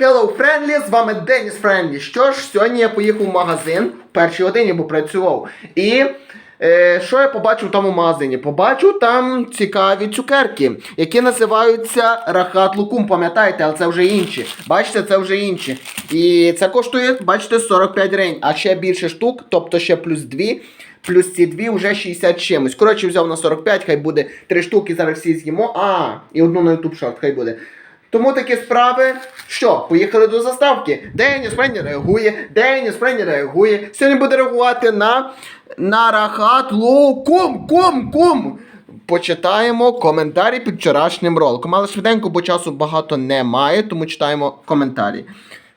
Hello Friendly, з вами Деніс Френдлі. Що ж, сьогодні я поїхав в магазин в першій годині, бо працював. І е, що я побачив в тому магазині? Побачив там цікаві цукерки, які називаються Рахат Лукум. Пам'ятаєте, але це вже інші. Бачите, це вже інші. І це коштує, бачите, 45 гривень, а ще більше штук, тобто ще плюс 2. Плюс ці дві вже 60 чимось. Коротше, взяв на 45, хай буде 3 штуки, зараз всі з'їмо. А, і одну на YouTube шорт, хай буде. Тому такі справи. Що, поїхали до заставки. Деніс Френі реагує, Деніс Френі реагує. Сьогодні буде реагувати на, на рахат лоу кум, кум, кум. Почитаємо коментарі під вчорашнім роликом. Але швиденько, бо часу багато немає, тому читаємо коментарі.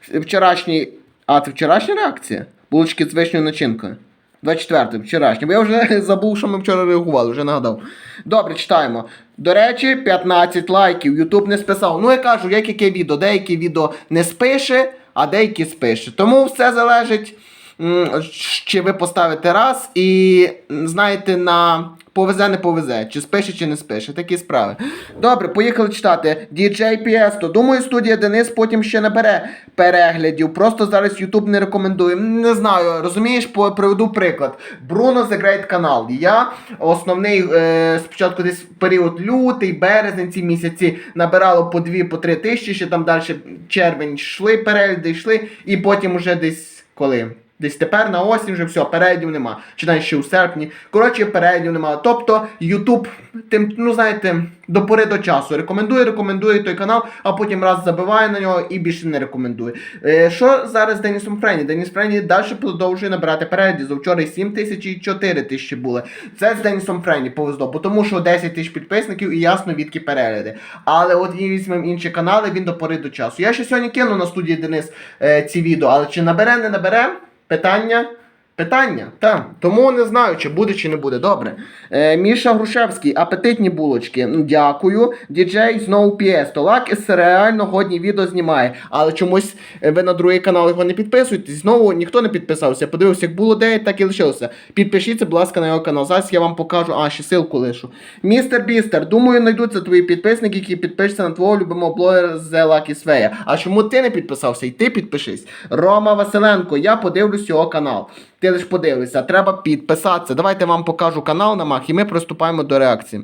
Вчорашній. А, це вчорашня реакція? Булочки з вишньою начинкою. 24 вчорашнє. Бо я вже забув, що ми вчора реагували, вже нагадав. Добре, читаємо. До речі, 15 лайків. Ютуб не списав. Ну я кажу, як яке відео. Деякі відео не спише, а деякі спише. Тому все залежить, чи ви поставите раз і знаєте, на повезе, не повезе, чи спише, чи не спише. Такі справи. Добре, поїхали читати. DJ Piesto. Думаю, студія Денис потім ще набере переглядів. Просто зараз YouTube не рекомендує. Не знаю, розумієш, приведу приклад. Bruno The Great канал. Я основний е, спочатку десь період лютий, березень, ці місяці набирало по 2 по 3 тисячі, ще там далі червень йшли перегляди, йшли, і потім уже десь коли. Десь тепер на осінь вже все, передів нема. Чи навіть ще у серпні. Коротше, передів нема. Тобто Ютуб, тим, ну знаєте, до пори до часу. Рекомендує, рекомендує той канал, а потім раз забиває на нього і більше не рекомендує. Е, що зараз Денісом Френі? Деніс Френі далі продовжує набирати переглядів. За вчора 7 тисяч і 4 тисячі були. Це з Денісом Френі повезло, бо тому що 10 тисяч підписників і ясно відки перегляди. Але от і візьмемо інші канали, він до пори до часу. Я ще сьогодні кину на студії Денис е, ці відео, але чи набере, не набере? Питання? Питання? Так. Тому не знаю, чи буде, чи не буде. Добре. Е, Міша Грушевський, апетитні булочки. Дякую. Діджей знову Піесто. Лакіс реально годні відео знімає. Але чомусь е, ви на другий канал його не підписуєтесь. Знову ніхто не підписався. Подивився, як було 9, так і лишилося. Підпишіться, будь ласка, на його канал. Зараз я вам покажу. А, ще силку лишу. Містер Бістер, думаю, знайдуться твої підписники, які підпишуться на твого любимого блогера з Lucky Sveya. А чому ти не підписався? І ти підпишись. Рома Василенко, я подивлюсь його канал. Ти лиш подивишся, треба підписатися. Давайте вам покажу канал на Мах, і ми приступаємо до реакції.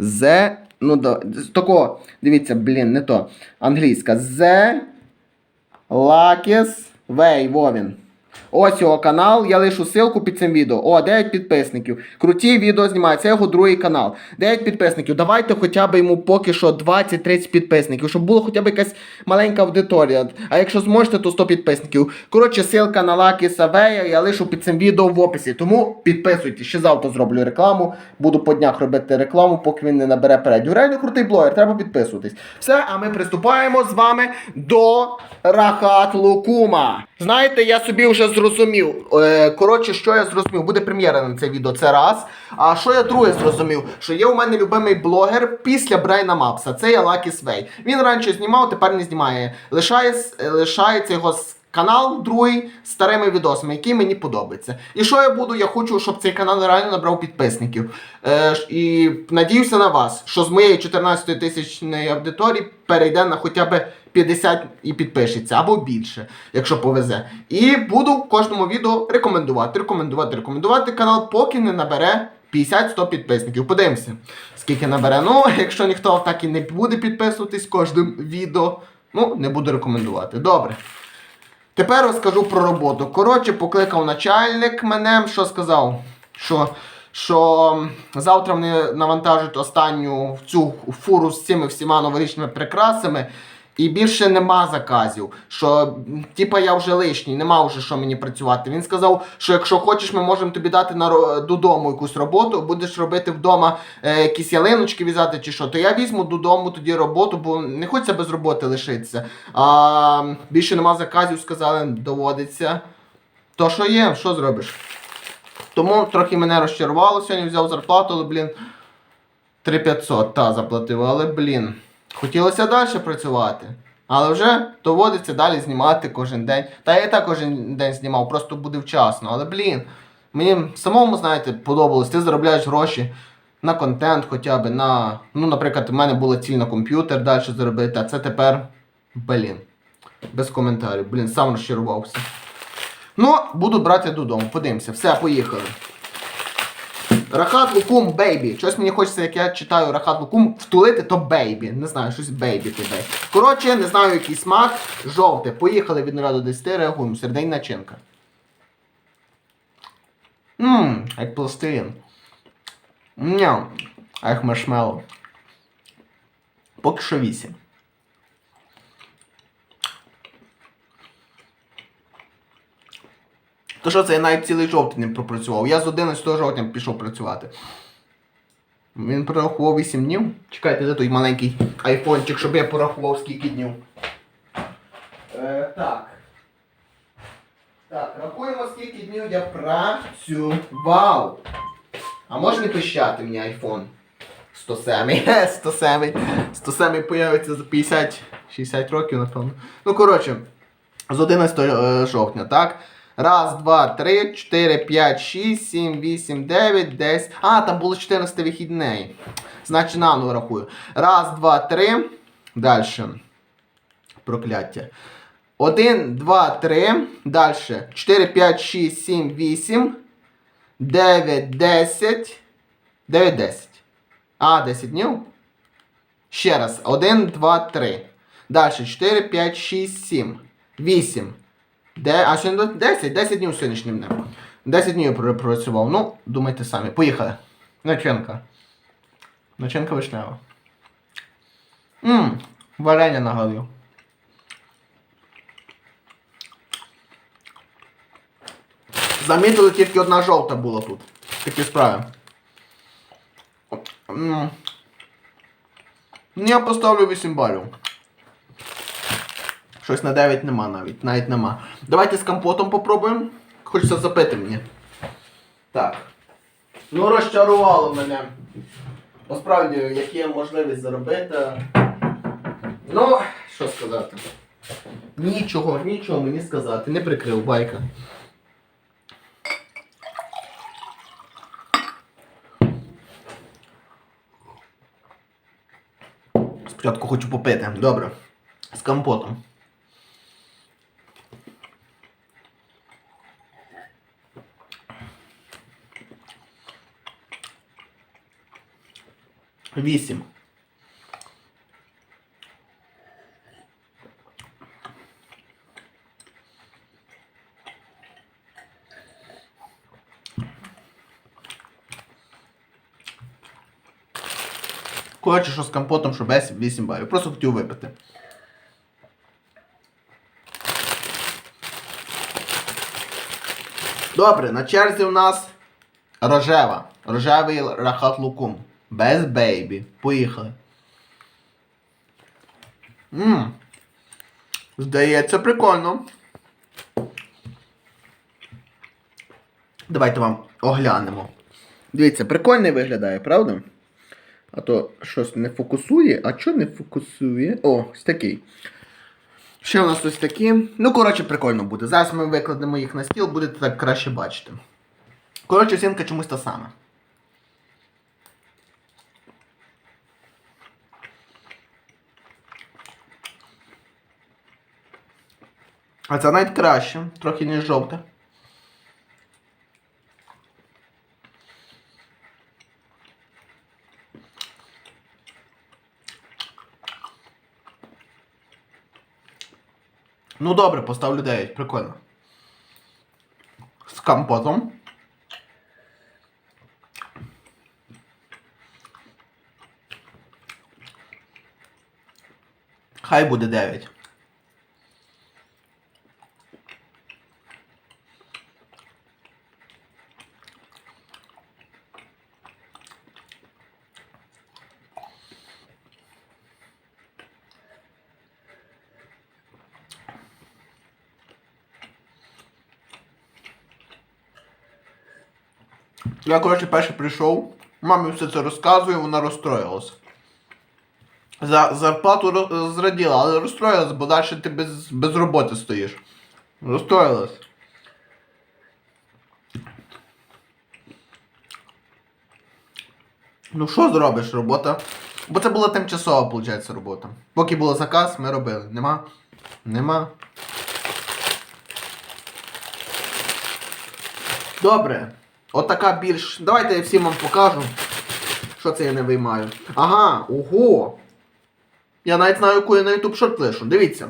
The, ну, з такого, дивіться, блін, не то. Англійська. The Luckiest Way, Вовін. Ось його канал, я лишу ссылку під цим відео. О, 9 підписників. Круті відео знімає. Це його другий канал. 9 підписників. Давайте хоча б йому поки що 20-30 підписників, щоб було хоча б якась маленька аудиторія. А якщо зможете, то 100 підписників. Коротше, ссылка на Лакі Савея я лишу під цим відео в описі. Тому підписуйтесь. Ще завтра зроблю рекламу. Буду по днях робити рекламу, поки він не набере передню. Реально крутий блогер, треба підписуватись. Все, а ми приступаємо з вами до Рахат Лукума. Знаєте, я собі вже зрозумів. Е, коротше, що я зрозумів? Буде прем'єра на це відео, це раз. А що я друге зрозумів? Що є у мене любимий блогер після Брайна Мапса. Це є Лакі Свей. Він раніше знімав, тепер не знімає. Лишає, лишається його канал другий з старими відосами, який мені подобається. І що я буду? Я хочу, щоб цей канал реально набрав підписників. Е, і надіюся на вас, що з моєї 14 тисячної аудиторії перейде на хоча б 50 і підпишеться, або більше, якщо повезе. І буду кожному відео рекомендувати, рекомендувати, рекомендувати канал, поки не набере 50-100 підписників. Подивимося, скільки набере. Ну, якщо ніхто так і не буде підписуватись кожним відео, ну, не буду рекомендувати. Добре. Тепер розкажу про роботу. Коротше, покликав начальник мене, що сказав, що, що завтра вони навантажують останню цю фуру з цими всіма новорічними прикрасами. І більше нема заказів. Що, типа, я вже лишній, нема вже що мені працювати. Він сказав, що якщо хочеш, ми можемо тобі дати на додому якусь роботу, будеш робити вдома е, якісь ялиночки в'язати чи що, то я візьму додому тоді роботу, бо не хочеться без роботи лишитися. А більше нема заказів, сказали, доводиться. То що є, що зробиш? Тому трохи мене розчарувало сьогодні, взяв зарплату, але, блін, 3500, та, заплатив, але, блін, хотілося далі працювати. Але вже доводиться далі знімати кожен день. Та я і так кожен день знімав, просто буде вчасно. Але, блін, мені самому, знаєте, подобалось, ти заробляєш гроші на контент хоча б, на. Ну, наприклад, у мене була ціль на комп'ютер далі заробити, а це тепер, блін. Без коментарів. Блін, сам розчарувався. Ну, буду брати додому. Подивимося. Все, поїхали. Рахат лукум бейбі. Щось мені хочеться, як я читаю рахат лукум, втулити, то бейбі. Не знаю, щось бейбі тебе. Коротше, не знаю, який смак. Жовте. Поїхали від 0 до 10, реагуємо. Сердень начинка. Ммм, як пластилін. Ням. А як маршмеллоу. Поки що 8. То що це я навіть цілий жовтень не пропрацював. Я з 11 жовтня пішов працювати. Він порахував 8 днів. Чекайте, де той маленький айфончик, щоб я порахував скільки днів. Е, так. Так, рахуємо, скільки днів я працював. А може не пищати мені айфон? 107. 107. 107 появиться за 50-60 років, напевно. Ну, коротше, з 11 е, жовтня, так? Раз, два, три, чотири, п'ять, шість, сім, вісім, дев'ять, десять. А, там було 14 вихідний. Значить, наново рахую. Раз, два, три. Далі. Прокляття. Один, два, три. Далі. 4, 5, 6, 7, 8. 9, 10. 9, 10. А, 10 днів. Ще раз. 1, 2, 3. Далі. 4, 5, 6, 7. 8. Де, а сьогодні 10, 10 днів сьогоднішнім днем. 10 днів пропрацював. Ну, думайте самі. Поїхали. Начинка. Начинка вишнева. Ммм, варення нагалив. Замітили, тільки одна жовта була тут. Такі справи. Я поставлю 8 балів. Щось на 9 нема навіть, навіть нема. Давайте з компотом попробуємо. Хочеться запити мені. Так. Ну, розчарувало мене. Насправді, які є можливість заробити. Ну, що сказати. Нічого, нічого мені сказати. Не прикрив байка. Спочатку хочу попити. Добре. З компотом. Вісім. Коротше, що з компотом, що без 8 балів. Просто хотів випити. Добре, на черзі у нас рожева. Рожевий рахат лукум. Без бейбі. Поїхали. Ммм. Здається, прикольно. Давайте вам оглянемо. Дивіться, прикольно виглядає, правда? А то щось не фокусує. А що не фокусує? О, ось такий. Ще у нас ось такі. Ну, коротше, прикольно буде. Зараз ми викладемо їх на стіл, будете так краще бачити. Коротше, оцінка чомусь та сама. А це навіть краще, трохи ніж жовте. Ну добре, поставлю 9, прикольно. З компотом. Хай буде 9. Я, коротше, перший прийшов, мамі все це розказую, вона розстроїлась. За зарплату зраділа, але розстроїлась, бо далі ти без, без роботи стоїш. Розстроїлась. Ну що зробиш, робота? Бо це була тимчасова, виходить, робота. Поки був заказ, ми робили. Нема. Нема. Добре. Отака більш. Давайте я всім вам покажу. Що це я не виймаю. Ага, ого. Я навіть знаю, яку я на YouTube шорт лишу. Дивіться.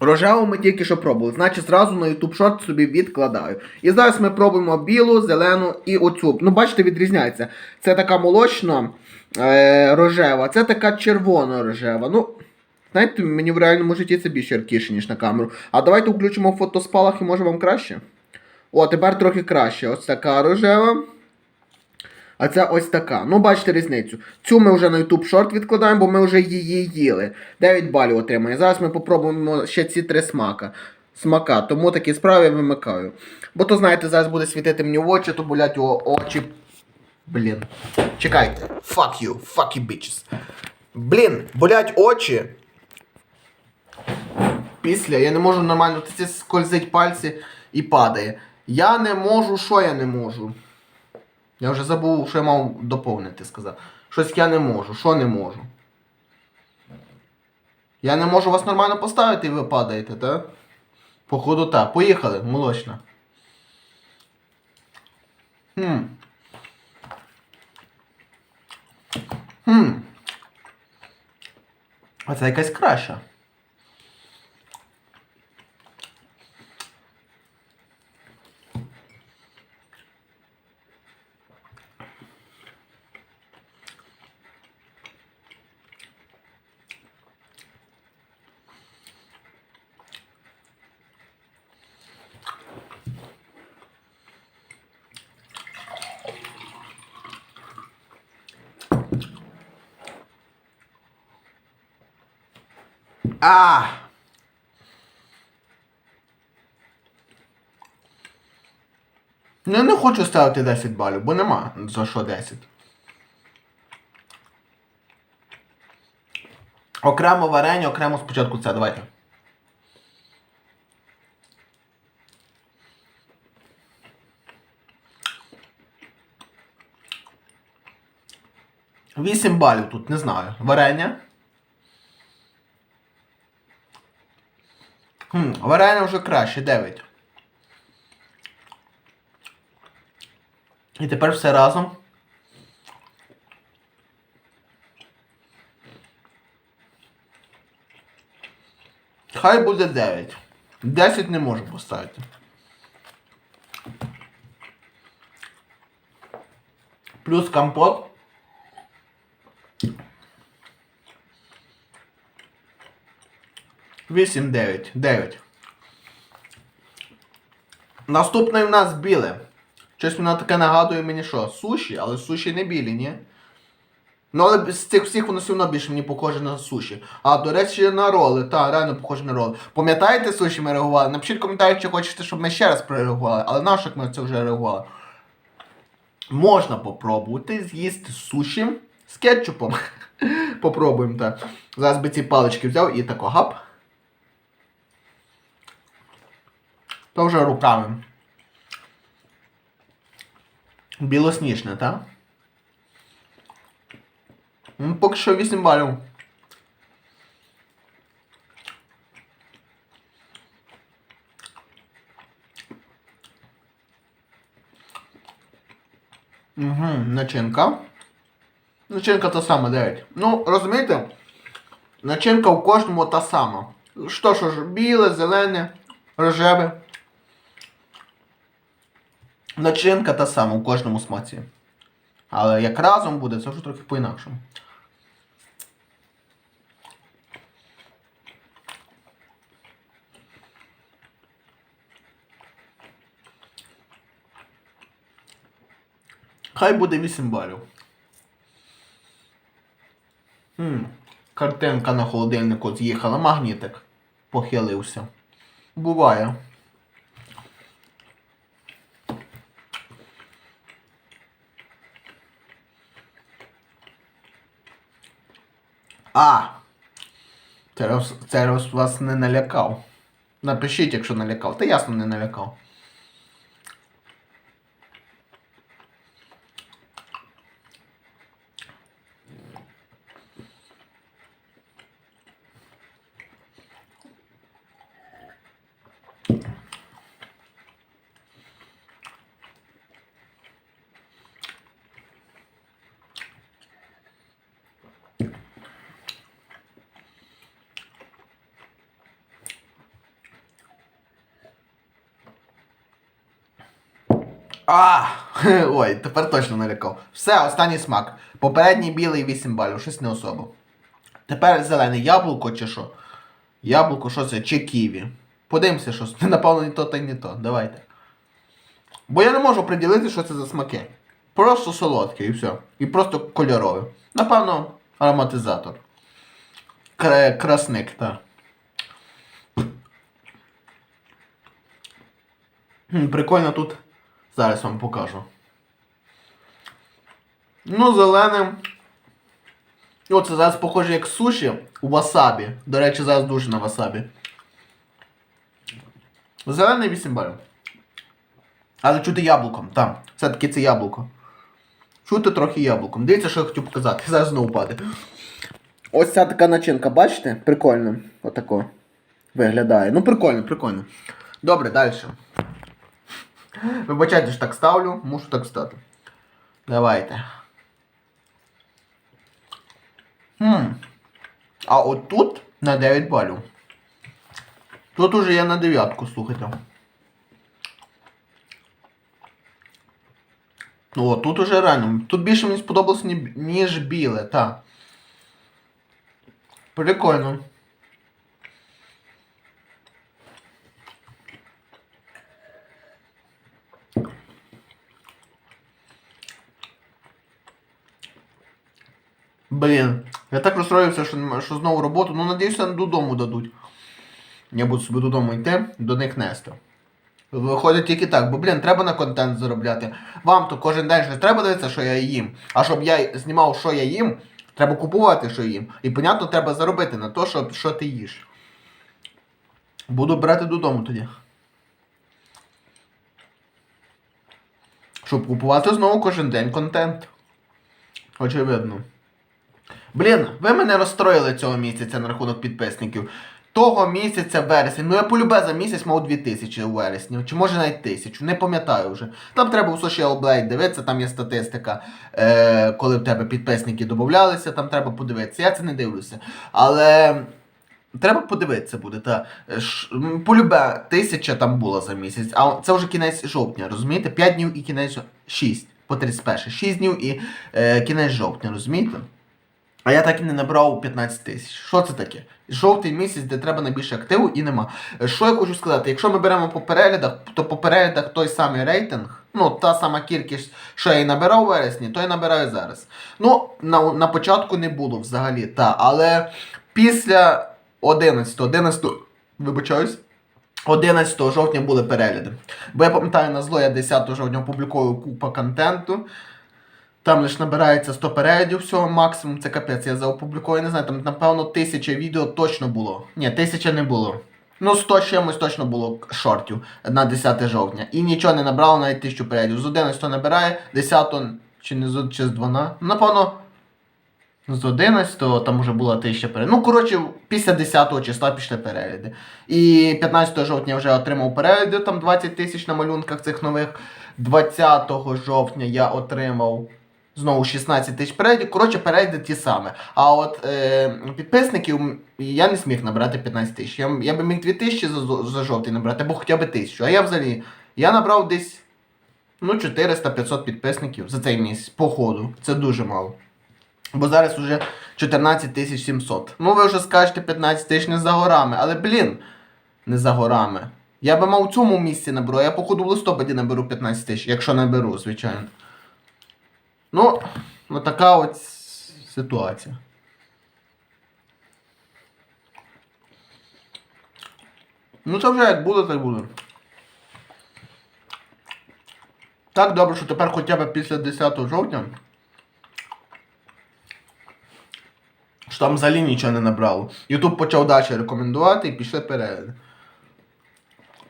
Рожеву ми тільки що пробували. Значить, зразу на YouTube шорт собі відкладаю. І зараз ми пробуємо білу, зелену і оцю. Ну, бачите, відрізняється. Це така молочна е, рожева, це така червона рожева. Ну, знаєте, мені в реальному житті це більш яркіше, ніж на камеру. А давайте включимо фотоспалах і може вам краще. О, тепер трохи краще. Ось така рожева. А це ось така. Ну, бачите різницю. Цю ми вже на YouTube шорт відкладаємо, бо ми вже її їли. 9 балів отримає. Зараз ми попробуємо ще ці три смака. Смака. Тому такі справи я вимикаю. Бо то, знаєте, зараз буде світити мені в очі, то болять о- очі. Блін. Чекайте. Fuck you. Fuck you bitches. Блін, болять очі. Після я не можу нормально скользить пальці і падає. Я не можу, що я не можу? Я вже забув, що я мав доповнити, сказав. Щось я не можу. Що не можу? Я не можу вас нормально поставити і ви падаєте, так? Походу так. Поїхали, молочна. Хм. Хм. А це якась краща. А! Ну, не хочу ставити 10 балів, бо нема за що 10. Окремо варення, окремо спочатку це, давайте. Вісім балів тут, не знаю. Варення. Хм, варення вже краще, 9. І тепер все разом. Хай буде 9. 10 не можу поставити. Плюс компот. Вісім, дев'ять. Дев'ять. Наступне в нас біле. Щось воно таке нагадує мені що? Суші, але суші не білі, ні? Ну, але з цих всіх воно все одно більше мені похоже на суші. А, до речі, на роли. Так, реально похоже на роли. Пам'ятаєте суші ми реагували? Напишіть в коментарі, чи хочете, щоб ми ще раз прореагували, але на що ми це вже реагували. Можна попробувати з'їсти суші з кетчупом. Попробуємо так. Зараз би ці палички взяв і тако гап. То вже руками. Білосніжне, так? Ну, поки що 8 балів. Угу, начинка. Начинка та сама 9. Ну, розумієте? Начинка у кожному та сама. Що ж, біле, зелене, рожеве. Начинка та сама у кожному смаці. Але як разом буде, це вже трохи по-інакшому. Хай буде 8 балів. Хм. Картинка на холодильнику з'їхала, магнітик похилився. Буває. А! Це вас не налякав. Напишіть, якщо налякав. Та ясно не налякав. А, ой, тепер точно налякав. Все, останній смак. Попередній білий 8 балів, щось не особо. Тепер зелене яблуко чи що? Яблуко, що це? Чи ківі? Подивимося, що це. Напевно, не то та й не то. Давайте. Бо я не можу приділити, що це за смаки. Просто солодке і все. І просто кольорове. Напевно, ароматизатор. Кра- красник, так. Прикольно тут. Зараз вам покажу. Ну, зелене. О, це зараз похоже як суші у васабі. До речі, зараз дуже на васабі. Зелений 8 балів. Але чути яблуком, так. Все-таки це яблуко. Чути трохи яблуком. Дивіться, що я хотів показати. Зараз знову паде. Ось ця така начинка, бачите? Прикольно. Отако. Виглядає. Ну, прикольно, прикольно. Добре, далі. Вибачайте, що так ставлю, мушу так стати. Давайте. Хм. А от тут на 9 балів. Тут уже я на дев'ятку, слухайте. Ну, от тут уже реально. Тут більше мені сподобалось, ні- ніж біле, так. Прикольно. Блін, я так розстроївся, що, що знову роботу. Ну, надіюся, додому дадуть. Я буду собі додому йти, до них нести. Виходить тільки так, бо, блін, треба на контент заробляти. Вам то кожен день не треба дивитися, що я їм. А щоб я знімав, що я їм, треба купувати, що їм. І, понятно, треба заробити на те, що, що ти їш. Буду брати додому тоді. Щоб купувати знову кожен день контент. Очевидно. Блін, ви мене розстроїли цього місяця на рахунок підписників. Того місяця вересень. Ну я полюбе за місяць мав 2000 у вересні, чи може навіть 1000, не пам'ятаю вже. Там треба у Social Blade дивитися, там є статистика, е, коли в тебе підписники додавалися, там треба подивитися. Я це не дивлюся. Але треба подивитися буде. Та. Е, ш- Полюбе, тисяча там була за місяць, а це вже кінець жовтня, розумієте? 5 днів і кінець 6 по 31. 6 днів і е, кінець жовтня, розумієте? А я так і не набрав 15 тисяч. Що це таке? Жовтий місяць, де треба найбільше активу, і нема. Що я хочу сказати? Якщо ми беремо по переглядах, то по переглядах той самий рейтинг, ну та сама кількість, що я і набирав у вересні, то я набираю зараз. Ну, на, на початку не було взагалі, та, але після 11, 11, вибачаюсь. 11 жовтня були перегляди. Бо я пам'ятаю, на зло я 10 жовтня опублікую купа контенту. Там лише набирається 100 переглядів всього максимум, це капець, я заопублікую, не знаю, там напевно тисяча відео точно було. Ні, тисяча не було. Ну, 100 чимось точно було шортів на 10 жовтня. І нічого не набрало навіть тисячу переглядів. З 11 набирає, 10 чи не з чи з 12. Ну, напевно, з 11 там вже була тисяча переглядів. Ну, коротше, після 10 числа пішли перегляди. І 15 жовтня вже отримав перегляди, там 20 тисяч на малюнках цих нових. 20 жовтня я отримав знову 16 тисяч переглядів. Коротше, перегляди ті самі. А от е, підписників я не зміг набрати 15 тисяч. Я, я би міг 2 тисячі за, за жовтий набрати, або хоча б тисячу. А я взагалі я набрав десь ну, 400-500 підписників за цей місяць по ходу. Це дуже мало. Бо зараз вже 14 тисяч 700. Ну ви вже скажете 15 тисяч не за горами, але блін, не за горами. Я би мав у цьому місці наберу, а я походу в листопаді наберу 15 тисяч, якщо наберу, звичайно. Ну, така от ситуація. Ну це вже як буде, так буде. Так добре, що тепер хоча б після 10 жовтня. Що там взагалі нічого не набрало. Ютуб почав далі рекомендувати і пішли перегляди.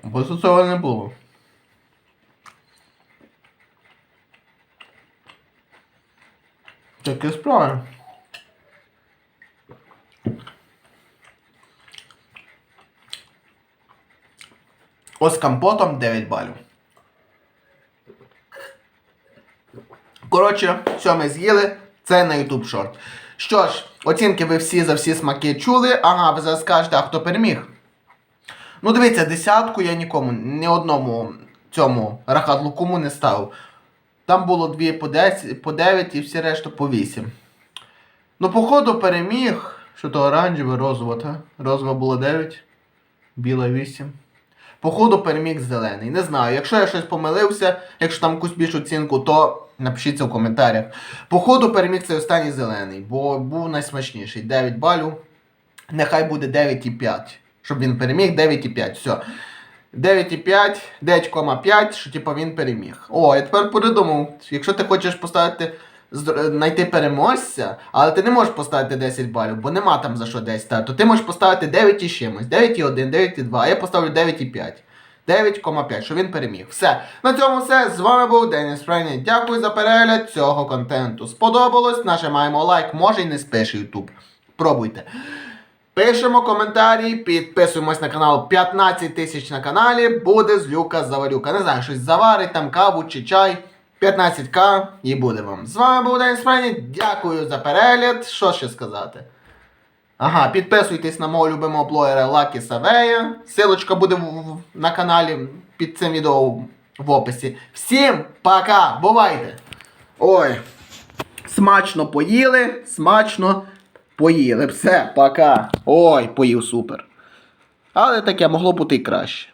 Бо цього не було. Таке справи. Ось компотом 9 балів. Коротше, що ми з'їли, це на YouTube Short. Що ж, оцінки ви всі за всі смаки чули. Ага, ви зараз скажете, а хто переміг? Ну, дивіться, десятку я нікому, ні одному цьому рахат лукуму не ставив. Там було дві по 10, по 9 і всі решта по 8. Ну, походу, переміг. Що то оранжеве, розово, та? Розово було 9, біла 8. Походу переміг зелений. Не знаю, якщо я щось помилився, якщо там якусь більшу оцінку, то напишіть це в коментарях. Походу переміг цей останній зелений, бо був найсмачніший. 9 балів. Нехай буде 9,5. Щоб він переміг, 9,5. Все. 9,5, 9,5, що типу він переміг. О, я тепер передумав. Якщо ти хочеш поставити знайти переможця, але ти не можеш поставити 10 балів, бо нема там за що 10 то ти можеш поставити 9 і чимось, 9,1, 9,2, а я поставлю 9,5. 9,5, що він переміг. Все. На цьому все. З вами був Деніс Фрейні. Дякую за перегляд цього контенту. Сподобалось? Нажимаємо лайк, може і не спише YouTube. Пробуйте. Пишемо коментарі, підписуємось на канал 15 тисяч на каналі. Буде злюка заварюка. Не знаю, щось заварить, там каву чи чай. 15к і буде вам. З вами був Деніс Фрейні. Дякую за перегляд. Що ще сказати? Ага, підписуйтесь на мого любимого блогера Лакі Савея. Силочка буде в- в- на каналі під цим відео в описі. Всім пока! Бувайте! Ой, смачно поїли, смачно поїли. Все, пока. Ой, поїв супер. Але таке могло бути і краще.